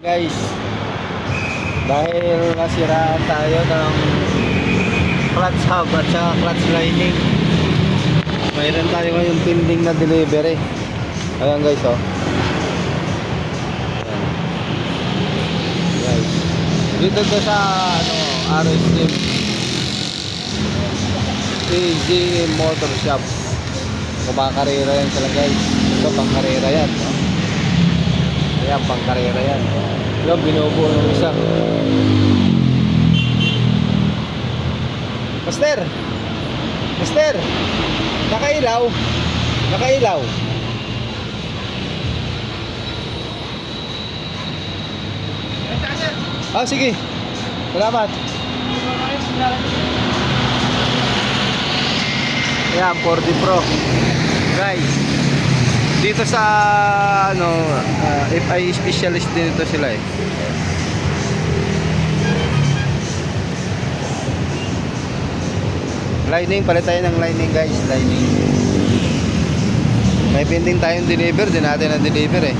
Guys, dahil nasiraan tayo ng clutch hub at saka clutch lining, mayroon tayo ngayon pending na delivery. Ayan guys, oh. Guys, dito to sa ano, RS Team AG Motor Shop. Kumakarera yan sila guys. Ito pang yan. No? Ayan, pang karera yan. Yung binubuo ng isa. Master! Master! Nakailaw! Nakailaw! Ah, sige. Salamat. Ayan, 40 Pro. Guys, dito sa ano, ah, FI specialist din ito sila eh. Lining, palit tayo ng lining guys, lining. May pending tayong deliver, din natin na deliver eh.